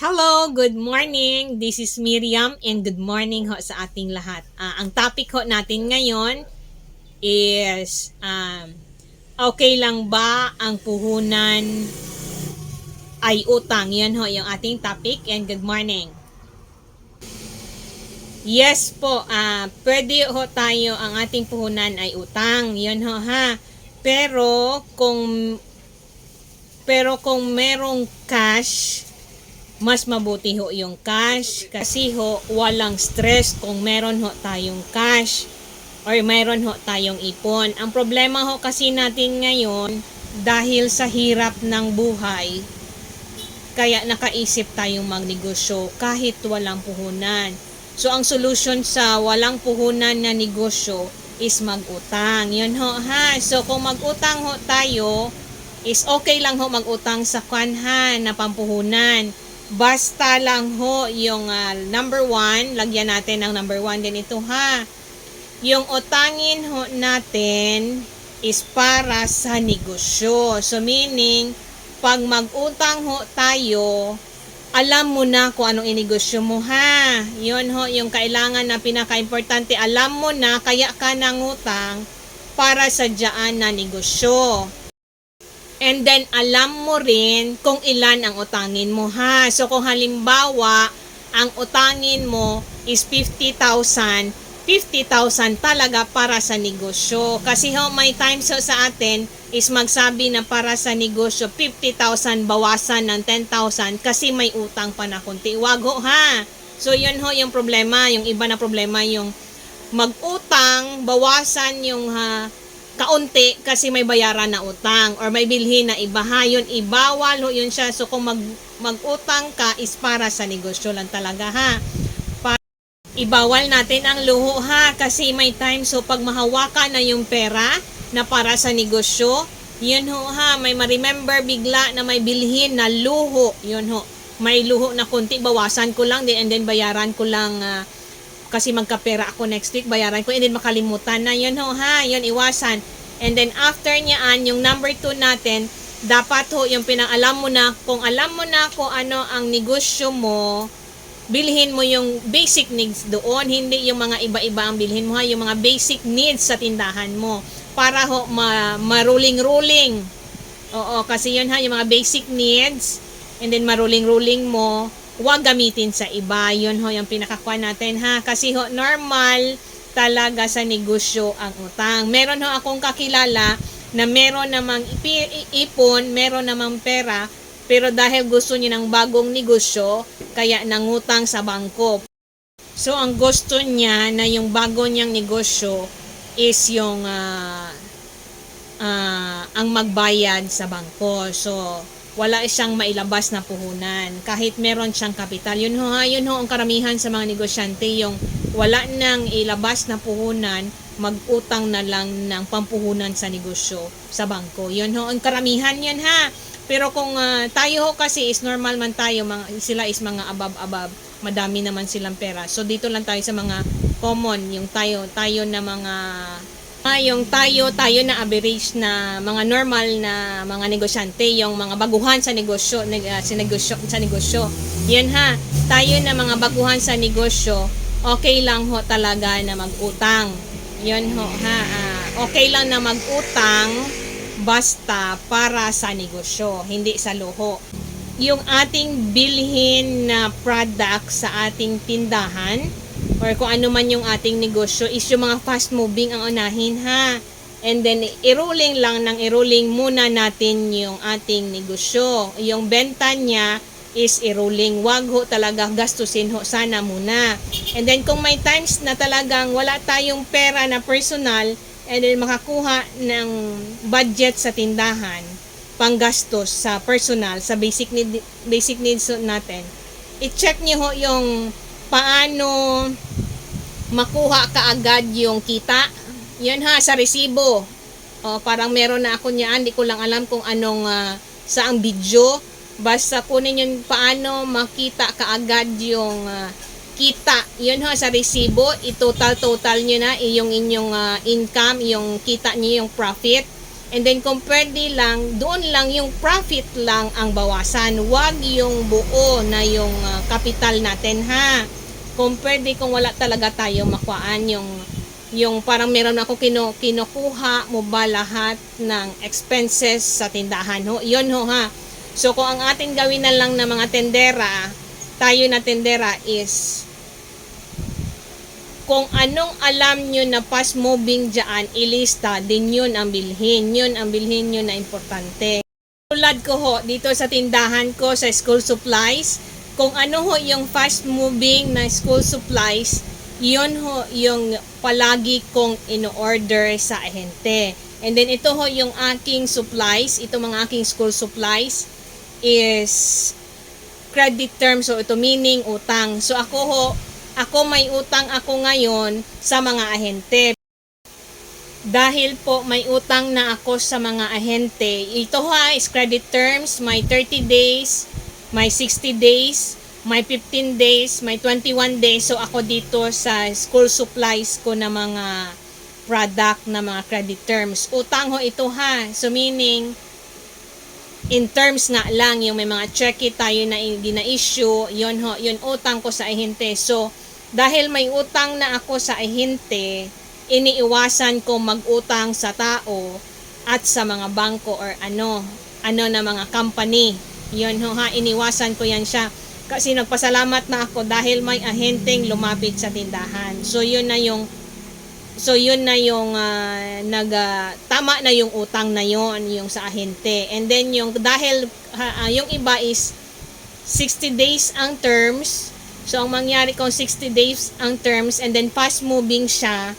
Hello, good morning. This is Miriam and good morning ho sa ating lahat. Ah, ang topic ho natin ngayon is um, okay lang ba ang puhunan ay utang? Yan ho yung ating topic and good morning. Yes po, ah pwede ho tayo ang ating puhunan ay utang. Yan ho ha. Pero kung pero kung merong cash, mas mabuti ho yung cash kasi ho walang stress kung meron ho tayong cash or meron ho tayong ipon. Ang problema ho kasi natin ngayon dahil sa hirap ng buhay kaya nakaisip tayong magnegosyo kahit walang puhunan. So ang solution sa walang puhunan na negosyo is magutang. Yun ho ha. So kung magutang ho tayo is okay lang ho magutang sa kanha na pampuhunan. Basta lang ho yung ah, number one, lagyan natin ng number one din ito ha. Yung utangin ho natin is para sa negosyo. So meaning, pag mag-utang ho tayo, alam mo na kung anong inegosyo mo ha. Yun ho, yung kailangan na pinaka-importante, alam mo na kaya ka nangutang para sa dyan na negosyo. And then, alam mo rin kung ilan ang utangin mo ha. So, kung halimbawa, ang utangin mo is 50,000, 50,000 talaga para sa negosyo. Kasi ho, may times ho sa atin is magsabi na para sa negosyo, 50,000 bawasan ng 10,000 kasi may utang pa na kunti. Wag ho ha. So, yun ho yung problema. Yung iba na problema yung mag-utang, bawasan yung ha, kaunti kasi may bayaran na utang or may bilhin na iba ha, yun ibawal yun siya. So kung mag, mag-utang ka is para sa negosyo lang talaga ha. Pa- ibawal natin ang luho ha kasi may time so pag mahawakan na yung pera na para sa negosyo, yun ho ha, may ma-remember bigla na may bilhin na luho, yun ho. May luho na kunti, bawasan ko lang din and then bayaran ko lang ah, kasi magkapera ako next week, bayaran ko, and then makalimutan na, yun ho ha, yun iwasan. And then after niyaan, yung number 2 natin, dapat ho, yung pinang-alam mo na, kung alam mo na kung ano ang negosyo mo, bilhin mo yung basic needs doon, hindi yung mga iba-iba ang bilhin mo ha, yung mga basic needs sa tindahan mo. Para ho, ma- maruling-ruling. Oo, kasi yun ha, yung mga basic needs, and then maruling-ruling mo, huwag gamitin sa iba. Yun ho, yung pinakakuha natin ha. Kasi ho, normal talaga sa negosyo ang utang. Meron ho akong kakilala na meron namang ipon, meron namang pera, pero dahil gusto niya ng bagong negosyo, kaya nangutang sa bangko. So, ang gusto niya na yung bago niyang negosyo is yung ah, ah, ang magbayad sa bangko. So, wala siyang mailabas na puhunan. Kahit meron siyang kapital. Yun ho, yun ho ang karamihan sa mga negosyante, yung wala nang ilabas na puhunan, mag-utang na lang ng pampuhunan sa negosyo sa bangko. Yun ho, ang karamihan yan ha. Pero kung ah, tayo ho kasi is normal man tayo, mga, sila is mga abab-abab, madami naman silang pera. So dito lang tayo sa mga common, yung tayo, tayo na mga yung tayo, tayo na average na mga normal na mga negosyante, yung mga baguhan sa negosyo, neg, ah, sa negosyo, sa negosyo. Yan ha, tayo na mga baguhan sa negosyo, okay lang ho talaga na mag-utang. Yan ho ha, ah, okay lang na mag-utang basta para sa negosyo, hindi sa luho. Yung ating bilhin na product sa ating tindahan, or kung ano man yung ating negosyo is yung mga fast moving ang unahin ha. And then, i-rolling lang ng i-rolling muna natin yung ating negosyo. Yung benta niya is i-rolling. Wag ho talaga gastusin ho sana muna. And then, kung may times na talagang wala tayong pera na personal, and then makakuha ng budget sa tindahan, panggastos sa personal, sa basic need, basic needs natin, i-check niyo ho yung paano makuha ka agad yung kita. Yan ha, sa resibo. O, parang meron na ako niyan, hindi ko lang alam kung anong ah, saang video. Basta kunin yung paano makita ka agad yung ah, kita. Yun ha, sa resibo, i-total-total nyo na yung inyong ah, income, yung kita nyo, yung profit. And then kung pwede lang, doon lang yung profit lang ang bawasan. Huwag yung buo na yung ah, capital natin ha. Kung pwede, kung wala talaga tayo makuhaan yung yung parang meron ako kinu, kinukuha mo ba lahat ng expenses sa tindahan ho. Yun ho ha. So kung ang ating gawin na lang ng mga tendera, tayo na tendera is kung anong alam nyo na fast moving dyan, ilista, din yun ang bilhin. Yun ang bilhin nyo na importante. Tulad ko ho, dito sa tindahan ko sa school supplies, kung ano ho yung fast moving na school supplies, yun ho yung palagi kong in-order sa ahente. And then ito ho yung aking supplies, ito mga aking school supplies is credit term. So ito meaning utang. So ako ho, ako may utang ako ngayon sa mga ahente. Dahil po may utang na ako sa mga ahente, ito ha is credit terms, may 30 days, may 60 days, may 15 days, may 21 days. So ako dito sa school supplies ko na mga product na mga credit terms. Utang ho ito ha. So meaning, in terms nga lang, yung may mga cheque tayo na gina-issue, yun ho, yun utang ko sa ahente. So, dahil may utang na ako sa ahente, iniiwasan ko mag-utang sa tao at sa mga bangko or ano, ano na mga company. Yun ho ha, iniwasan ko yan siya. Kasi nagpasalamat na ako dahil may ahenteng lumapit sa tindahan. So, yun na yung So yun na yung ah, nag ah, tama na yung utang na yon yung sa ahente. And then yung dahil ah, yung iba is 60 days ang terms. So ang mangyari kung 60 days ang terms and then fast moving siya.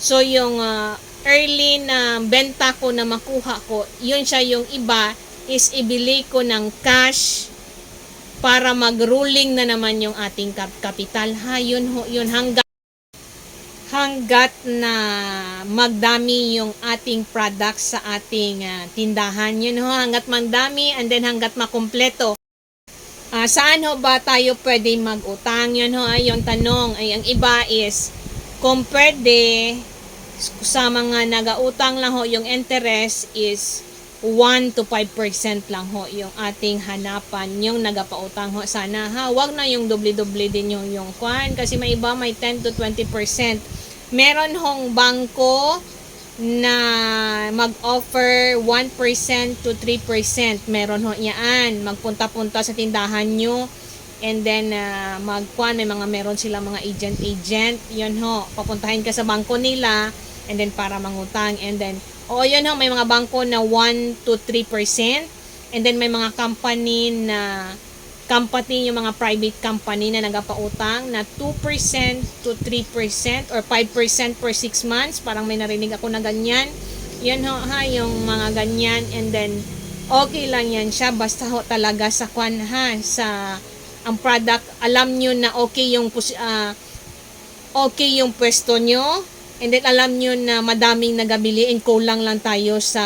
So yung ah, early na benta ko na makuha ko, yun siya yung iba is ibili ko ng cash para mag-ruling na naman yung ating kap- kapital ha yun ho yun hanggang hanggat na magdami yung ating products sa ating ah, tindahan. Yun ho, hanggat magdami and then hanggat makumpleto. Ah, saan ho ba tayo pwede mag-utang? Yun ho ay yung tanong. Ay, ang iba is, kung pwede, sa mga nagautang lang ho, yung interest is 1 to 5% lang ho yung ating hanapan yung nagapautang ho sana ha wag na yung doble-doble din yung yung kwan kasi may iba may 10 to 20% meron hong bangko na mag-offer 1% to 3%. Meron ho yan. Magpunta-punta sa tindahan nyo. And then, uh, magkuhan, may mga meron sila mga agent-agent. Yun ho, papuntahin ka sa bangko nila. And then, para mangutang. And then, oo, yun ho, may mga bangko na 1 to 3%. And then, may mga company na company, yung mga private company na nagapautang na 2% to 3% or 5% per 6 months. Parang may narinig ako na ganyan. Yan ho, ha, yung mga ganyan. And then, okay lang yan siya. Basta ho talaga sa kwan ha, sa ang product, alam nyo na okay yung ah, okay yung pwesto nyo. And then alam nyo na madaming nagabili and kulang lang tayo sa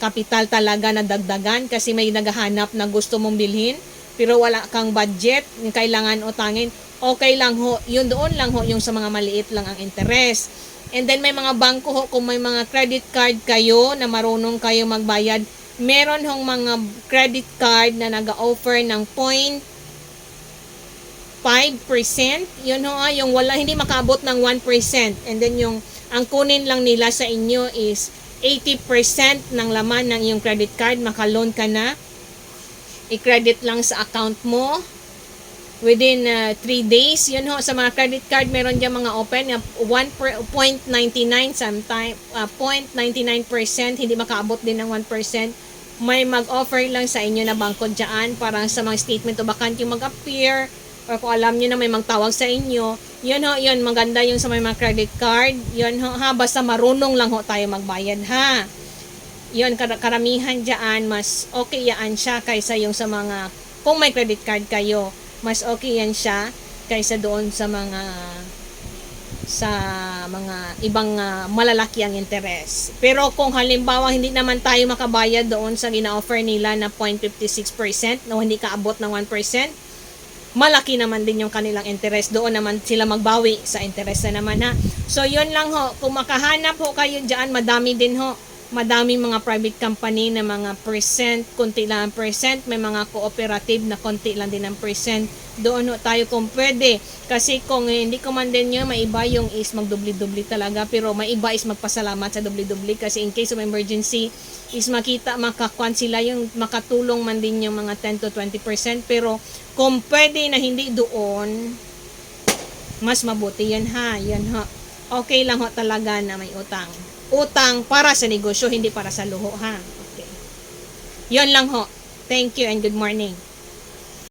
kapital talaga na dagdagan kasi may naghahanap na gusto mong bilhin pero wala kang budget, kailangan utangin, okay lang ho, yun doon lang ho, yung sa mga maliit lang ang interest. And then may mga bangko ho, kung may mga credit card kayo na marunong kayo magbayad, meron hong mga credit card na nag-offer ng point 5%. Yun ho, ah, yung wala, hindi makaabot ng 1%. And then yung, ang kunin lang nila sa inyo is 80% ng laman ng iyong credit card, makaloan ka na i-credit lang sa account mo within 3 days. Yun ho, sa mga credit card, meron dyan mga open na 1.99 sometime, uh, 0.99%, hindi makaabot din ng 1%. May mag-offer lang sa inyo na bangko dyan para sa mga statement o bakant yung mag-appear or kung alam nyo na may magtawag sa inyo, yun ho, yun, maganda yung sa may mga credit card. Yun ho, ha, basta marunong lang ho tayo magbayad, ha yun kar- karamihan diyan mas okay yan siya kaysa yung sa mga kung may credit card kayo mas okay yan siya kaysa doon sa mga sa mga ibang ah, malalaki ang interest. Pero kung halimbawa hindi naman tayo makabayad doon sa gina-offer nila na 0.56% na hindi kaabot ng 1%, malaki naman din yung kanilang interest. Doon naman sila magbawi sa interest na naman ha. So yun lang ho, kung makahanap ho kayo diyan, madami din ho madaming mga private company na mga percent, konti lang ang percent, may mga cooperative na konti lang din ang percent. Doon tayo kung pwede. Kasi kung hindi ko man din nyo, may iba yung is magdubli-dubli talaga. Pero may iba is magpasalamat sa dubli-dubli kasi in case of emergency, is makita, makakwan sila yung makatulong man din yung mga 10 to 20%. Pero kung pwede na hindi doon, mas mabuti yan ha. Yan ha. Okay lang ho talaga na may utang. Utang para sa negosyo, hindi para sa luho ha. Okay. Yan lang ho. Thank you and good morning.